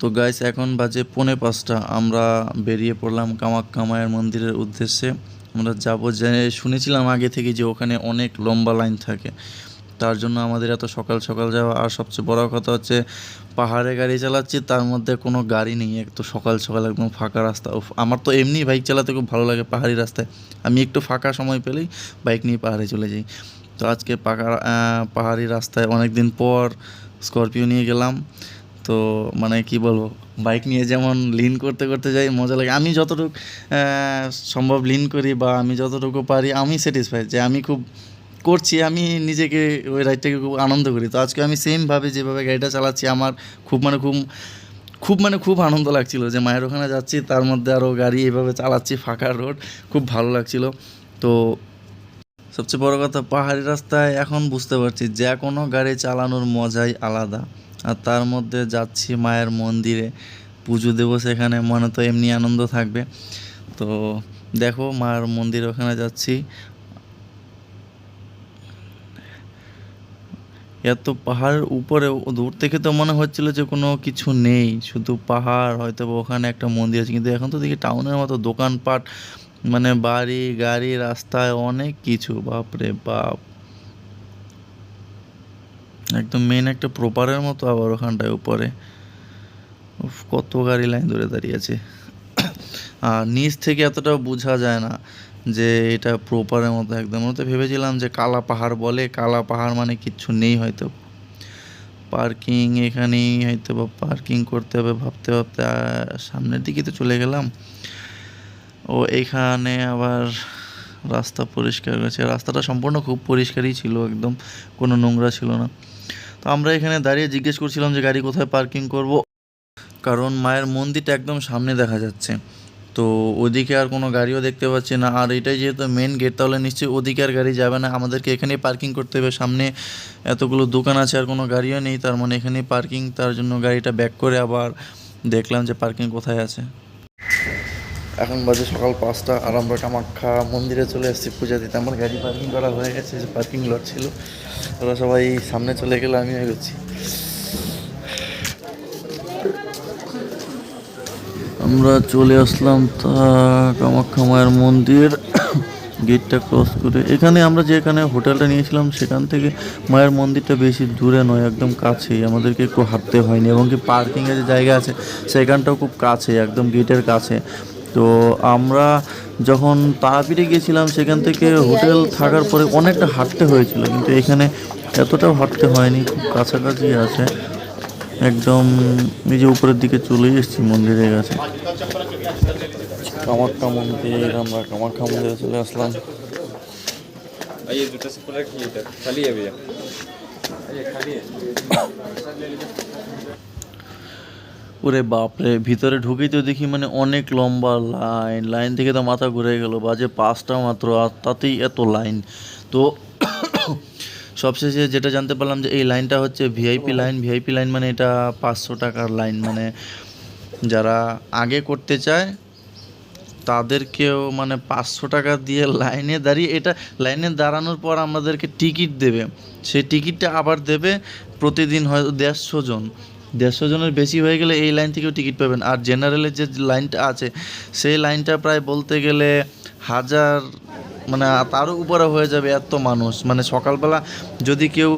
তো গাইস এখন বাজে পৌনে পাঁচটা। আমরা বেরিয়ে পড়লাম কামাখ্যা মন্দিরের উদ্দেশ্যে। আমরা যাব যে শুনেছিলাম আগে থেকে যে ওখানে অনেক লম্বা লাইন থাকে। তার জন্য আমাদের এত সকাল সকাল যাওয়া, আর সবচেয়ে বড় কথা হচ্ছে পাহাড়ে গাড়ি চালাচ্ছি, তার মধ্যে কোনো গাড়ি নেই। একটু সকাল সকাল একদম ফাঁকা রাস্তা। আমার তো এমনি বাইক চালাতে খুব ভালো লাগে পাহাড়ি রাস্তায়। আমি একটু ফাঁকা সময় পেলেই বাইক নিয়ে পাহাড়ে চলে যাই। তো আজকে পাকা পাহাড়ি রাস্তায় অনেক দিন পর স্করপিও নিয়ে গেলাম। তো মানে কি বলব বাইক নিয়ে যেমন লিন করতে করতে যাই, মজা লাগে। আমি যতটুকু সম্ভব লিন করি বা আমি যতটুকু পারি, আমি স্যাটিসফাইড যে আমি খুব করছি, আমি নিজেকে ওই রাইডটাকে খুব আনন্দ করি। তো আজকে আমি সেমভাবে যেভাবে গাড়িটা চালাচ্ছি, আমার খুব মানে খুব খুব মানে খুব আনন্দ লাগছিল যে মায়ের ওখানে যাচ্ছি, তার মধ্যে আরও গাড়ি এভাবে চালাচ্ছি, ফাঁকা রোড, খুব ভালো লাগছিল। তো সবচেয়ে বড় কথা, পাহাড়ি রাস্তায় এখন বুঝতে পারছি যে কোনো গাড়ি চালানোর মজাই আলাদা। আর তার মধ্যে যাচ্ছি মায়ের মন্দিরে। পুজো দেবো সেখানে, মনে তো এমনি আনন্দ থাকবে। তো দেখো মায়ের মন্দির ওখানে যাচ্ছি। এত পাহাড়ের উপরে, দূর থেকে তো মনে হচ্ছিল যে কোনো কিছু নেই। শুধু পাহাড় হয়তো ওখানে একটা মন্দির আছে। কিন্তু এখন তো দেখি টাউনের মতো দোকানপাট মানে বাড়ি, গাড়ি, রাস্তায় অনেক কিছু। বাপরে বাপ। একদম মেন একটা প্রপারের মতো আবার ওখানটায় উপরে। কত গাড়ি লাইন ধরে দাঁড়িয়ে আছে। আর নিচ থেকে এতটাও বোঝা যায় না যে এটা প্রপারের মতো একদম। মতো ভেবেছিলাম যে কালা পাহাড় বলে, কালা পাহাড় মানে কিচ্ছু নেই হয়তো। পার্কিং এখানেই হয়তো বা পার্কিং করতে হবে ভাবতে ভাবতে সামনের দিকে তো চলে গেলাম। ও এখানে আবার রাস্তা পরিষ্কার করেছে রাস্তাটা সম্পূর্ণ খুব পরিষ্কারই ছিল একদম, কোনো নোংরা ছিল না। তো আমরা এখানে দাঁড়িয়ে জিজ্ঞেস করছিলাম যে গাড়ি কোথায় পার্কিং করব, কারণ মায়ের মন্দিরটা একদম সামনে দেখা যাচ্ছে। তো ওদিকে আর কোনো গাড়িও দেখতে পাচ্ছি না। আর এটাই যেহেতু মেন গেট তাহলে নিশ্চয়ই ওদিকে আর গাড়ি যাবে না। আমাদেরকে এখানেই পার্কিং করতে হবে। সামনে এতগুলো দোকান আছে আর কোনো গাড়িও নেই। তার মানে এখানেই পার্কিং তার জন্য গাড়িটা ব্যাক করে আবার দেখলাম যে পার্কিং কোথায় আছে। এখন বাজে সকাল পাঁচটা, আর আমরা কামাখ্যা মন্দিরে চলে এসেছি, পূজা দিতে। আমার গাড়ি পার্কিং করা হয়ে গেছে, যে পার্কিং লট ছিল। ওরা সবাই সামনে চলে গেলে আমি এগোচ্ছি। আমরা চলে আসলাম তা কামাখ্যা মায়ের মন্দির গেটটা ক্রস করে। এখানে আমরা যে এখানে হোটেলটা নিয়েছিলাম, সেখান থেকে মায়ের মন্দিরটা বেশি দূরে নয়, একদম কাছেই। আমাদেরকে একটু হাঁটতে হয়নি, এবং কি পার্কিংয়ের যে জায়গা আছে, সেখানটাও খুব কাছে একদম গেটের কাছে। তো আমরা যখন তারাপীঠে গিয়েছিলাম সেখান থেকে হোটেল থাকার পরে অনেকটা হাঁটতে হয়েছিল কিন্তু এখানে এতটাও হাঁটতে হয়নি খুব কাছাকাছি আছে। একদম নিজে উপরের দিকে চলে এসেছি মন্দিরের কাছে। কামাখ্যা মন্দির আমরা কামাখ্যা মন্দিরে চলে আসলাম। খালি ওরে বাপরে ভিতরে ঢুকেই তো দেখি মানে অনেক লম্বা লাইন। লাইন থেকে তো মাথা ঘুরে গেল বাজে পাঁচটা মাত্র আর তাতেই এত লাইন। তো সবশেষে যেটা জানতে পারলাম যে এই লাইনটা হচ্ছে ভিআইপি লাইন। ভিআইপি লাইন মানে এটা পাঁচশো টাকার লাইন। মানে যারা আগে করতে চায় তাদেরকেও মানে পাঁচশো টাকা দিয়ে লাইনে দাঁড়িয়ে এটা লাইনে দাঁড়ানোর পর আমাদেরকে টিকিট দেবে। সেই টিকিটটা আবার দেবে প্রতিদিন হয়তো দেড়শো জন। দেড়শো জনের বেশি হয়ে গেলে এই লাইন থেকেও টিকিট পাবেন। আর জেনারেলের যে লাইনটা আছে, সেই লাইনটা প্রায় বলতে গেলে হাজার মানে তারও উপরে হয়ে যাবে এত মানুষ। মানে সকালবেলা যদি কেউ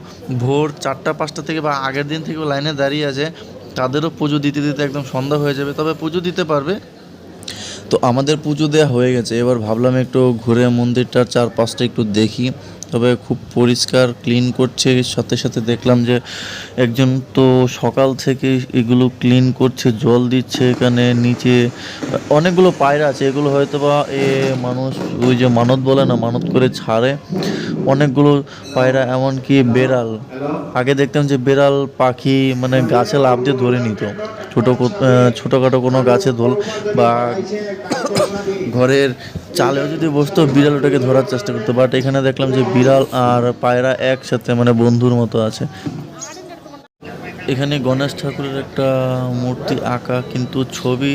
ভোর চারটা, পাঁচটা থেকে বা আগের দিন থেকেও লাইনে দাঁড়িয়ে আছে, তাদেরও পুজো দিতে দিতে একদম সন্ধ্যা হয়ে যাবে। তবে পুজো দিতে পারবে। তো আমাদের পুজো দেওয়া হয়ে গেছে। এবার ভাবলাম একটু ঘুরে মন্দিরটার চারপাশটা একটু দেখি। তবে খুব পরিষ্কার ক্লিন করছে। সাথে সাথে দেখলাম যে একজন তো সকাল থেকে এগুলো ক্লিন করছে, জল দিচ্ছে এখানে, নিচে। অনেকগুলো পায়রা আছে, এগুলো হয়তো বা এ মানুষ, ওই যে মানত বলে না, মানত করে ছাড়ে। অনেকগুলো পায়রা, এমনকি বেড়াল। আগে দেখতাম যে বেড়াল, পাখি মানে গাছে লাফ দিয়ে ধরে নিত। ছোটো ছোটোখাটো কোনো গাছে ধোল বা ঘরের চালেও যদি বসতো, বিড়াল ওটাকে ধরার চেষ্টা করতো। বাট এখানে দেখলাম যে বিড়াল আর পায়রা একসাথে মানে বন্ধুর মতো আছে। এখানে গণেশ ঠাকুরের একটা মূর্তি আঁকা কিন্তু ছবি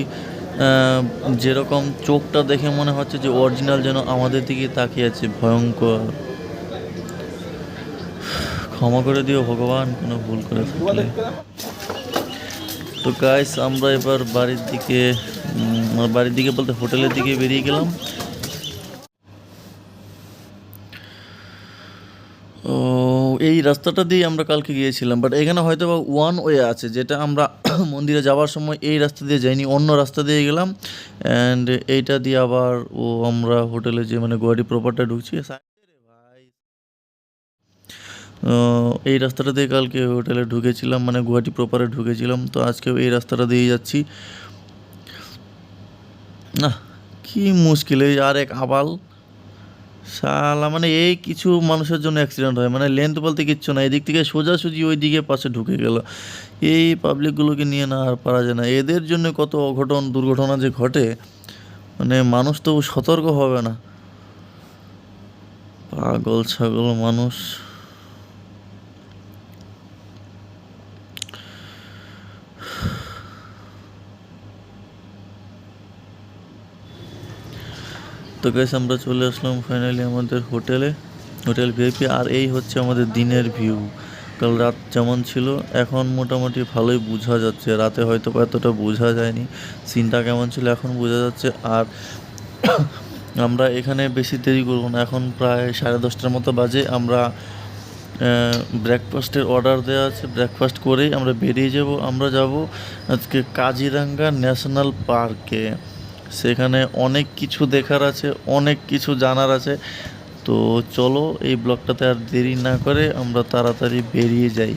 যেরকম চোখটা দেখে মনে হচ্ছে যে অরিজিনাল যেন আমাদের দিকে তাকিয়ে আছে, ভয়ঙ্কর। ক্ষমা করে দিও ভগবান, কোনো ভুল করে থাকলে। তো গাইস আমরা এবার বাড়ির দিকে বাড়ির দিকে বলতে হোটেলের দিকে বেরিয়ে গেলাম। ও, এই রাস্তাটা দিয়ে আমরা কালকে গিয়েছিলাম বাট এখানে হয়তো বা ওয়ান ওয়ে আছে, যেটা আমরা মন্দিরে যাওয়ার সময় এই রাস্তা দিয়ে যাইনি, অন্য রাস্তা দিয়ে গেলাম অ্যান্ড এইটা দিয়ে আবার ও আমরা হোটেলে যে মানে গুয়াহাটি প্রপারটা ঢুকছি। এই রাস্তাটা দিয়ে কালকে হোটেলে ঢুকেছিলাম মানে গুয়াহাটি প্রপারে ঢুকেছিলাম, তো আজকেও এই রাস্তাটা দিয়ে যাচ্ছি। না, কি মুশকিল এই আর এক আবাল। শালা মানে এই কিছু মানুষের জন্য অ্যাক্সিডেন্ট হয় মানে লেন্থ বলতে কিচ্ছু না, এদিক থেকে সোজাসুজি ওই দিকে পাশে ঢুকে গেল। এই পাবলিকগুলোকে নিয়ে না আর পারা যায় না। এদের জন্য কত অঘটন, দুর্ঘটনা যে ঘটে মানে মানুষ তো সতর্ক হবে না। পাগল ছাগল মানুষ। তো গ্যাস আমরা চলে আসলাম ফাইনালি আমাদের হোটেলে হোটেল ভিআইপি আর এই হচ্ছে আমাদের দিনের ভিউ কাল রাত যেমন ছিল, এখন মোটামুটি ভালোই বোঝা যাচ্ছে। রাতে হয়তো এতটা বোঝা যায়নি। সিনটা কেমন ছিল এখন বোঝা যাচ্ছে। আর আমরা এখানে বেশি দেরি করব না। এখন প্রায় সাড়ে দশটার মতো বাজে। আমরা ব্রেকফাস্টের অর্ডার দেওয়া আছে। ব্রেকফাস্ট করেই আমরা বেরিয়ে যাব। আমরা যাব আজকে কাজিরাঙ্গা ন্যাশনাল পার্কে সেখানে অনেক কিছু দেখার আছে, অনেক কিছু জানার আছে। তো চলো এই ব্লগটাতে আর দেরি না করে আমরা তাড়াতাড়ি বেরিয়ে যাই।